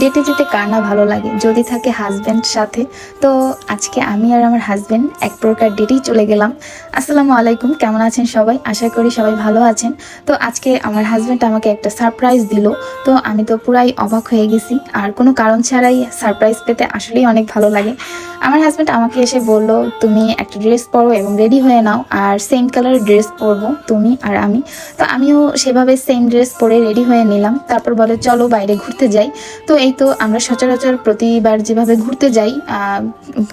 ডেটে যেতে কার না ভালো লাগে। যদি থাকে হাজব্যান্ড সাথে। তো আজকে আমি আর আমার হাজব্যান্ড এক প্রকার ডেটেই চলে গেলাম। আসসালামু আলাইকুম, কেমন আছেন সবাই? আশা করি সবাই ভালো আছেন। তো আজকে আমার হাজব্যান্ড আমাকে একটা সারপ্রাইজ দিল। তো আমি তো পুরাই অবাক হয়ে গেছি। আর কোনো কারণ ছাড়াই সারপ্রাইজ পেতে আসলেই অনেক ভালো লাগে। আমার হাজব্যান্ড আমাকে এসে বলল, তুমি একটা ড্রেস পরো এবং রেডি হয়ে নাও। আর সেম কালারের ড্রেস পরবো, তুমি আর আমি। তো আমিও সেভাবে সেম ড্রেস পরে রেডি হয়ে নিলাম। তারপর বলে, চলো বাইরে ঘুরতে যাই। তো এই তো আমরা সচরাচর প্রতিবার যেভাবে ঘুরতে যাই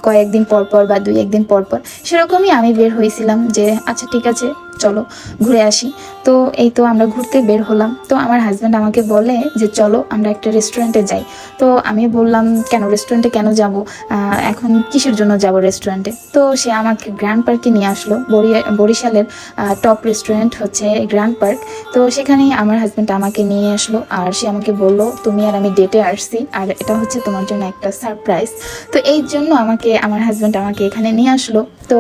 কয়েকদিন পর পর বা দুই একদিন পর পর, সেরকমই আমি বের হয়েছিলাম যে আচ্ছা ঠিক আছে চলো, ঘুরে আসি। তো এই তো আমরা ঘুরতে বের হলাম। তো আমার হাজব্যান্ড আমাকে বলে যে, চলো, আমরা একটা রেস্টুরেন্টে যাই। তো আমি বললাম, কেন রেস্টুরেন্টে কেন যাব? এখন কিসের জন্য যাব রেস্টুরেন্টে তো সে আমাকে গ্র্যান্ড পার্কে নিয়ে আসলো। বরিশালের টপ রেস্টুরেন্ট হচ্ছে গ্র্যান্ড পার্ক তো সেখানেই আমার হাজব্যান্ড আমাকে নিয়ে আসলো আর সে আমাকে বলল, তুমি আর আমি ডেটে আসছি আর এটা হচ্ছে তোমার জন্য একটা সারপ্রাইজ তো এই জন্য আমাকে, আমার হাজব্যান্ড আমাকে এখানে নিয়ে আসলো। তো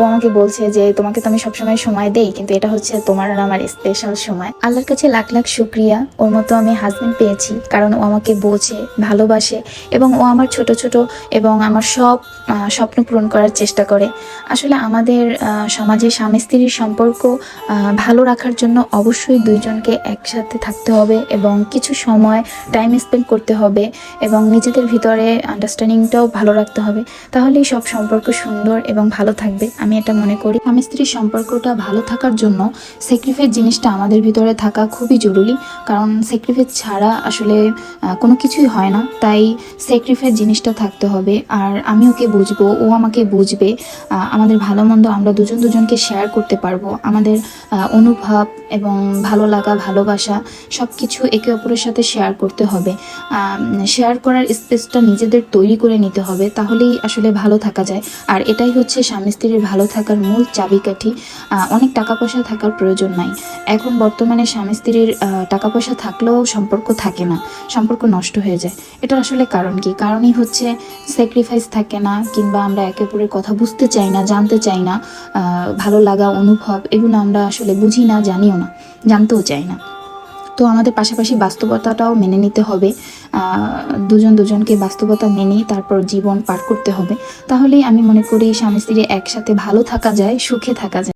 ও আমাকে বলছে যে, তোমাকে তো আমি সবসময় সময় দেই, কিন্তু এটা হচ্ছে তোমার আর আমার স্পেশাল সময়। আল্লাহর কাছে লাখ লাখ শুক্রিয়া। ওর মতো আমি হাজব্যান্ড পেয়েছি, কারণ ও আমাকে বোঝে, ভালোবাসে এবং ও আমার ছোট ছোট এবং আমার সব স্বপ্ন পূরণ করার চেষ্টা করে। আসলে আমাদের সমাজে স্বামী স্ত্রীর সম্পর্ক ভালো রাখার জন্য অবশ্যই দুইজনকে একসাথে থাকতে হবে এবং কিছু সময় টাইম স্পেন্ড করতে হবে এবং নিজেদের ভিতরে আন্ডারস্ট্যান্ডিংটাও ভালো রাখতে হবে। তাহলেই সব সম্পর্ক সুন্দর এবং ভালো থাকবে, আমি এটা মনে করি। স্বামী স্ত্রীর সম্পর্কটা ভালো থাকার জন্য স্যাক্রিফাইস জিনিসটা আমাদের ভিতরে থাকা খুবই জরুরি, কারণ স্যাক্রিফাইস ছাড়া আসলে কোনো কিছুই হয় না। তাই স্যাক্রিফাইস জিনিসটা থাকতে হবে, আর আমি ওকে বুঝব, ও আমাকে বুঝবে আমাদের ভালো মন্দ আমরা দুজন দুজনকে শেয়ার করতে পারব। আমাদের অনুভব এবং ভালো লাগা, ভালোবাসা সব কিছু একে অপরের সাথে শেয়ার করতে হবে। শেয়ার করার স্পেসটা নিজেদের তৈরি করে নিতে হবে, তাহলেই আসলে ভালো থাকা যায়। আর এটাই হচ্ছে স্বামী স্ত্রীর ভালো থাকার মূল চাবিকাঠি। অনেক টাকা পয়সা থাকার প্রয়োজন নাই। এখন বর্তমানে স্বামী স্ত্রীর টাকা পয়সা থাকলেও সম্পর্ক থাকে না, সম্পর্ক নষ্ট হয়ে যায়। এটা আসলে কারণ কি? কারণই হচ্ছে স্যাক্রিফাইস থাকে না, কিংবা আমরা একে অপরের কথা বুঝতে চাই না, জানতে চাই না। ভালো লাগা, অনুভব, এগুলো আমরা আসলে বুঝি না, জানিও না, জানতেও চাই না। তো আমাদের পাশাপাশি বাস্তবতাটাও মেনে নিতে হবে। দুজন দুজনকে বাস্তবতা মেনে তারপর জীবন পার করতে হবে। তাহলেই আমি মনে করি স্বামী স্ত্রী একসাথে ভালো থাকা যায়, সুখে থাকা যায়।